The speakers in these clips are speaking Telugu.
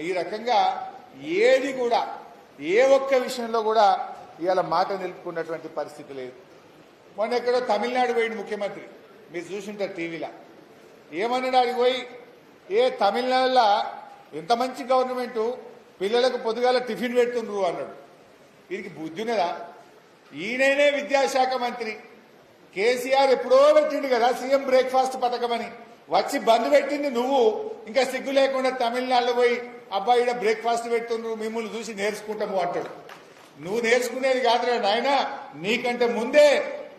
ఈ రకంగా ఏది కూడా ఏ ఒక్క విషయంలో కూడా ఇవాళ మాట నిలుపుకున్నటువంటి పరిస్థితి లేదు. మొన్న ఎక్కడో తమిళనాడు పోయింది ముఖ్యమంత్రి. మీరు చూసింటారు టీవీలో. ఏమన్నాడు ఆడికి పోయి ఏ తమిళనాడులో ఇంత మంచి గవర్నమెంటు పిల్లలకు పొద్దుగాల టిఫిన్ పెడుతుండ్రు అన్నాడు. వీరికి బుద్ధి ఉన్నదా? ఈయననే విద్యాశాఖ మంత్రి. కేసీఆర్ ఎప్పుడో పెట్టిండు కదా సీఎం బ్రేక్ఫాస్ట్ పథకం అని వచ్చి బంద్ పెట్టింది నువ్వు. ఇంకా సిగ్గు లేకుండా తమిళనాడులో పోయి అబ్బాయి ఈడ బ్రేక్ఫాస్ట్ పెడుతుండ్రు మిమ్మల్ని చూసి నేర్చుకుంటాము అంటాడు. నువ్వు నేర్చుకునేది కాదురా నాయన నీకంటే ముందే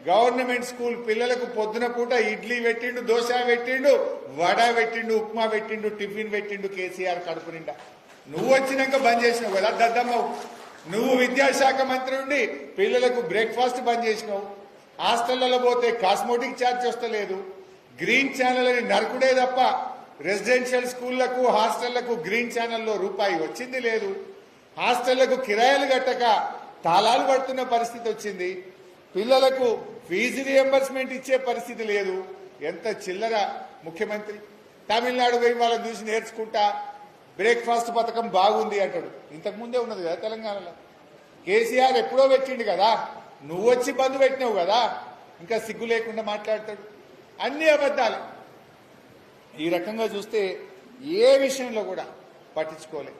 గవర్నమెంట్ స్కూల్ పిల్లలకు పొద్దున పూట ఇడ్లీ పెట్టిండు దోశ పెట్టిండు వడ పెట్టిండు ఉప్మా పెట్టిండు టిఫిన్ పెట్టిండు కేసీఆర్ కడుపు నిండా. నువ్వు వచ్చినాక బంద్ చేసినావు కదా దద్దమ్మవు. నువ్వు విద్యాశాఖ మంత్రి ఉండి పిల్లలకు బ్రేక్ఫాస్ట్ బంద్ చేసినావు. హాస్టళ్ళలో పోతే కాస్మోటిక్ ఛార్జ్ వస్తలేదు. గ్రీన్ ఛానల్ అని నరకుడే తప్ప రెసిడెన్షియల్ స్కూళ్ళకు హాస్టళ్ళకు గ్రీన్ ఛానల్లో రూపాయి వచ్చింది లేదు. హాస్టళ్ళకు కిరాయలు కట్టక తాళాలు పడుతున్న పరిస్థితి వచ్చింది. పిల్లలకు ఫీజు రియంబర్స్మెంట్ ఇచ్చే పరిస్థితి లేదు. ఎంత చిల్లర ముఖ్యమంత్రి. తమిళనాడు పోయి వాళ్ళని చూసి నేర్చుకుంటా బ్రేక్ఫాస్ట్ పథకం బాగుంది అంటాడు. ఇంతకు ముందే ఉన్నది కదా తెలంగాణలో. కేసీఆర్ ఎప్పుడో పెట్టిండు కదా. నువ్వు వచ్చి బంద్ పెట్టినావు కదా. ఇంకా సిగ్గు లేకుండా మాట్లాడతాడు. అన్ని అబద్ధాలు. ఈ రకంగా చూస్తే ఏ విషయంలో కూడా పట్టించుకోలేదు.